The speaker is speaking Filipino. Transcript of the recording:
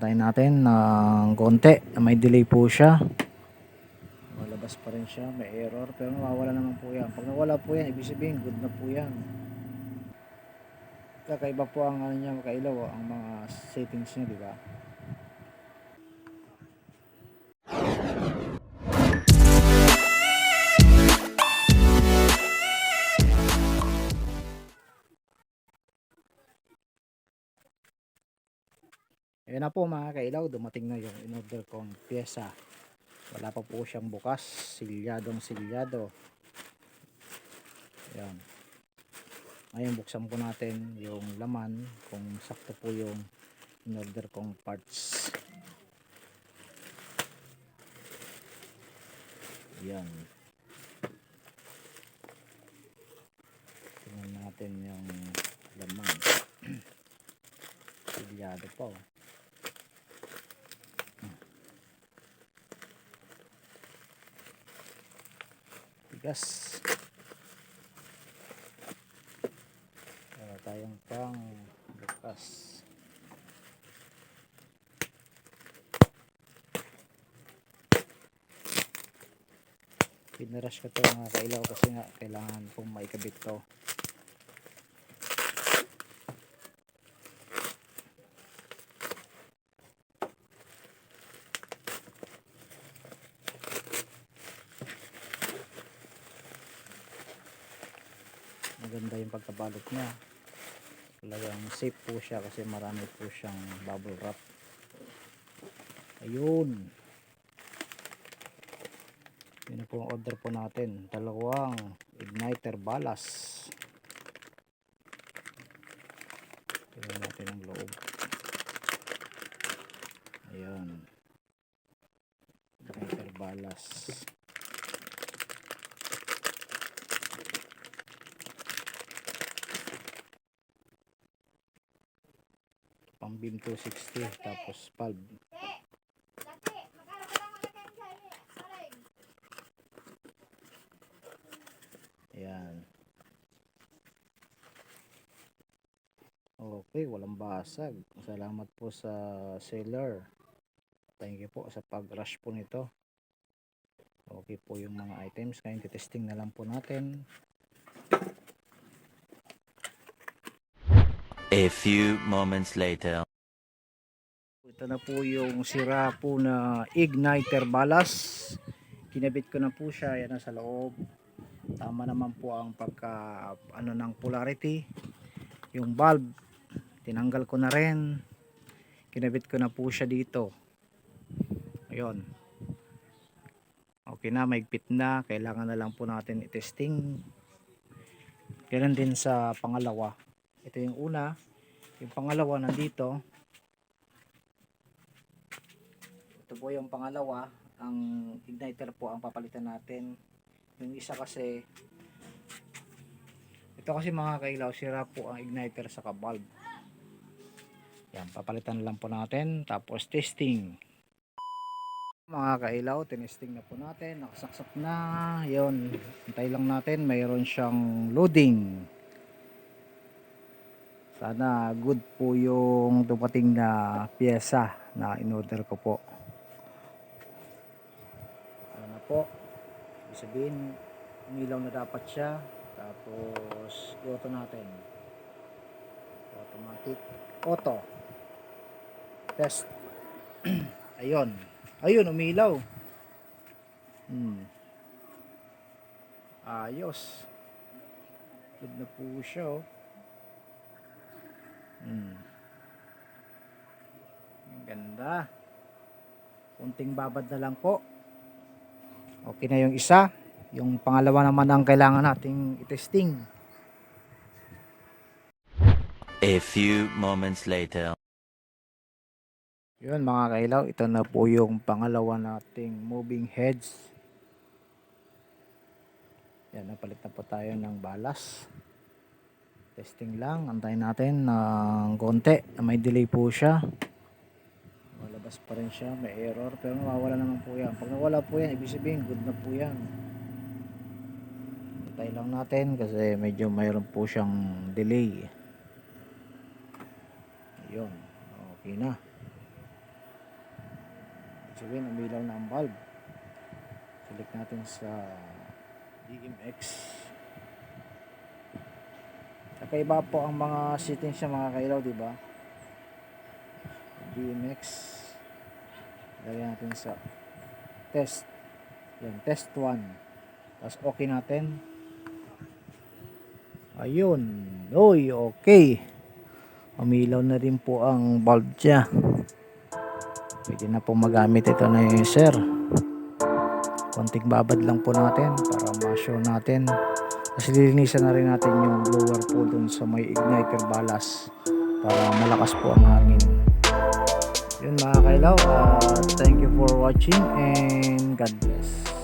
Antayin natin ng konti. May delay po siya. Malabas pa rin siya. May error. Pero mawawala naman po yan. Pag nawala po yan, ibig sabihin good na po yan. Kakaiba po ang ano niya makailaw. oh, Ang mga settings niya, di ba? Ayan na po mga kailaw, dumating na yung in-order kong pyesa. Wala pa po siyang bukas, silyadong silyado. Ayan. Ngayon buksan po natin yung laman kung sakto po yung in-order kong parts. Ayan. Tingnan natin yung laman. silyado pa oh. Bigas. Wala tayong pang bukas. Pinarush ko to mga kailaw kasi nga kailangan pong maikabit to maganda yung pagkabalot niya. Talagang safe po siya kasi marami po siyang bubble wrap. Ayun. Yun po ang order po natin. Dalawang igniter balas. Tingnan natin ang loob. Ayan igniter balas pang beam 260 tapos valve ayan. Okay walang basag. Salamat po sa seller. Thank you po sa pag rush po nito. Okay po yung mga items. Ngayon testing na lang po natin A few moments later. Ito na po yung sira po na igniter balas. Kinabit ko na po siya. Yan na sa loob. Tama naman po ang pagka ano ng polarity. Yung bulb tinanggal ko na rin. Kinabit ko na po siya dito. Ayun. Okay na, maigpit na. Kailangan na lang po natin i-testing. Ganun din sa pangalawa. Ito yung una. Yung pangalawa nandito. Ito po yung pangalawa. Ang igniter po ang papalitan natin. Yung isa kasi ito kasi mga kailaw, sira po ang igniter sa bulb. Yan, papalitan lang po natin. Tapos testing. Mga kailaw, tinesting na po natin. Nakasaksak na. Yun, hintay lang natin. Mayroon siyang loading. Sana good po yung dumating na pyesa na in-order ko po. Ano po? Ibig sabihin, umilaw na dapat siya. Tapos, auto natin. Automatic. Auto. Test. Ayun. Ayun, umilaw. Hmm. Ayos. Good na po siya, oh. Hmm. Ang ganda. Kunting babad na lang po. Okay na yung isa. Yung pangalawa naman ang kailangan nating i-testing. A few moments later. Yun mga kailaw, ito na po yung pangalawa nating moving heads. Yan, napalit na po tayo ng balas. Testing lang, antayin natin ng konti. May delay po siya. Malabas pa rin siya, may error. Pero mawawala naman po yan. Pag nawala po yan, ibig sabihin good na po yan. Antay lang natin kasi medyo mayroon po siyang delay. Ayun, okay na. sabihin umilaw na ang bulb select natin sa DMX kakaiba po ang mga settings niya mga kailaw di ba DMX lagyan natin sa test. Yan test 1 tapos okay natin. Ayun. Oy okay. Umilaw na rin po ang bulb niya. Pwede na po magamit ito na yung sir. Konting babad lang po natin para ma-show natin. Kasi lilinisan na rin natin yung blower po dun sa may igniter balas para malakas po ang hangin yun mga kailaw. Uh, thank you for watching and God bless